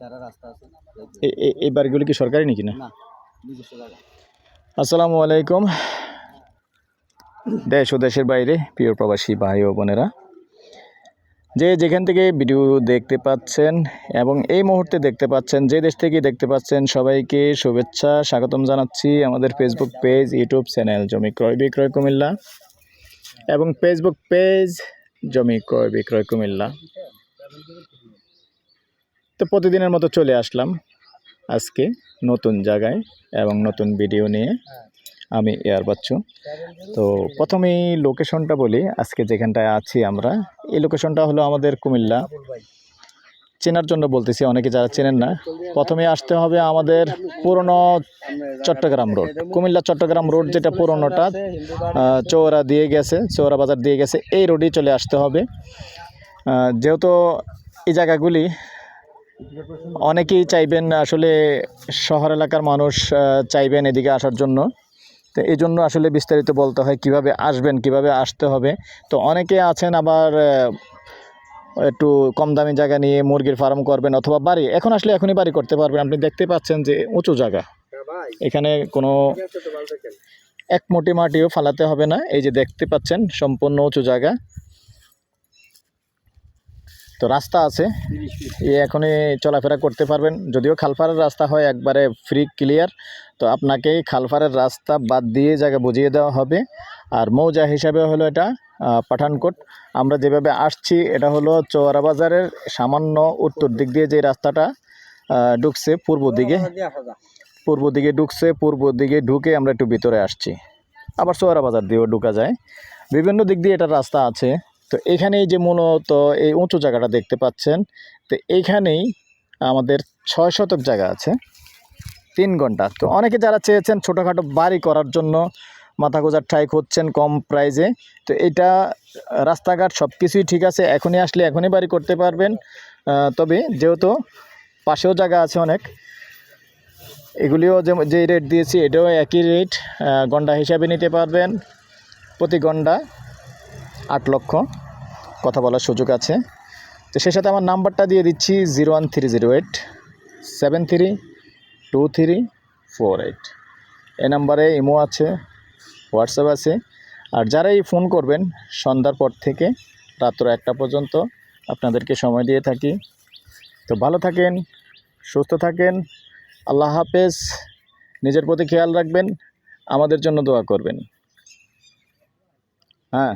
তারা রাস্তা আছে এই বাড়িগুলো কি সরকারি নাকি না? আসসালামু আলাইকুম। দেশ ও দেশের বাইরে প্রিয় প্রবাসী ভাই ও বোনেরা। যে যেখান থেকে ভিডিও দেখতে পাচ্ছেন এবং এই মুহূর্তে দেখতে পাচ্ছেন যে দেশ থেকে দেখতে পাচ্ছেন সবাইকে শুভেচ্ছা স্বাগতম জানাচ্ছি আমাদের ফেসবুক পেজ ইউটিউব চ্যানেল জমি ক্রয় বিক্রয় কুমিল্লা এবং ফেসবুক পেজ জমি ক্রয় বিক্রয় কুমিল্লা। তো প্রতিদিনের মতো চলে আসলাম আজকে নতুন জায়গায় এবং নতুন ভিডিও নিয়ে আমি এয়ার বাচ্চু। তো প্রথমেই লোকেশনটা বলি, আজকে যেখানটায় আছি আমরা, এই লোকেশনটা হলো আমাদের কুমিল্লা। চেনার জন্য বলতেছি, অনেকে যারা চেনেন না, প্রথমে আসতে হবে আমাদের পুরনো চট্টগ্রাম রোড। কুমিল্লা চট্টগ্রাম রোড যেটা পুরনোটা চৌরা দিয়ে গেছে, চৌরা বাজার দিয়ে গেছে, এই রোডেই চলে আসতে হবে। যেহেতু এই জায়গাগুলি অনেকেই চাইবেন, আসলে শহর এলাকার মানুষ চাইবেন এদিকে আসার জন্য। তো এই জন্য আসলে বিস্তারিত বলতে হয়, কীভাবে আসবেন, কীভাবে আসতে হবে। তো অনেকে আছেন আবার একটু কম দামি জায়গা নিয়ে মুরগির ফার্ম করবেন অথবা বাড়ি, এখন আসলে এখনই বাড়ি করতে পারবেন। আপনি দেখতে পাচ্ছেন যে উঁচু জায়গা। এখানে কোনো এক মোটি মাটিও ফালাতে হবে না। এই যে দেখতে পাচ্ছেন, সম্পূর্ণ উঁচু জায়গা। তো রাস্তা আছে। এ এখনই চলাফেরা করতে পারবেন। যদিও খালপাড়ের রাস্তা হয় একবারে ফ্রি ক্লিয়ার তো আপনাকে খালপাড়ের রাস্তা বাদ দিয়ে জায়গা বুঝিয়ে দেওয়া হবে। আর মৌজা হিসাবে হলো এটা পাঠানকোট। আমরা যেভাবে আসছি, এটা হলো চৌরা বাজারের সামান্য উত্তর দিক দিয়ে যে রাস্তাটা ঢুকছে পূর্ব দিকে। পূর্ব দিকে ঢুকছে, পূর্ব দিকে ঢুকে আমরা একটু ভিতরে আসছি। আবার চৌরা বাজার দিয়েও ঢুকা যায়। বিভিন্ন দিক দিয়ে এটা রাস্তা আছে। তো এখানেই যে মূলত এই উঁচু জায়গাটা দেখতে পাচ্ছেন, তো এইখানেই আমাদের ছয় শতক জায়গা আছে, তিন ঘণ্টা। তো অনেকে যারা চেয়েছেন ছোটোখাটো বাড়ি করার জন্য মাথা গোজার ঠাই খুঁজছেন কম প্রাইজে তো এটা রাস্তাঘাট সব কিছুই ঠিক আছে, এখনই আসলে এখনই বাড়ি করতে পারবেন। তবে যেহেতু পাশেও জায়গা আছে অনেক, এগুলিও যে যে রেট দিয়েছি এটাও একই রেট গন্ডা হিসাবে নিতে পারবেন, প্রতি গন্ডা আট লক্ষ। কথা বলার সুযোগ আছে। তো সেই সাথে আমার নাম্বারটা দিয়ে দিচ্ছি zero one three zero eight, seven three two three four eight. এই নাম্বারে ইমো আছে, হোয়াটসঅ্যাপ আছে। আর যারাই ফোন করবেন, সন্ধ্যার পর থেকে, রাত্র একটা পর্যন্ত, আপনাদেরকে সময় দিয়ে থাকি। তো ভালো থাকেন, সুস্থ থাকেন, আল্লাহ হাফেজ, নিজের প্রতি খেয়াল রাখবেন, আমাদের জন্য দোয়া করবেন। হ্যাঁ।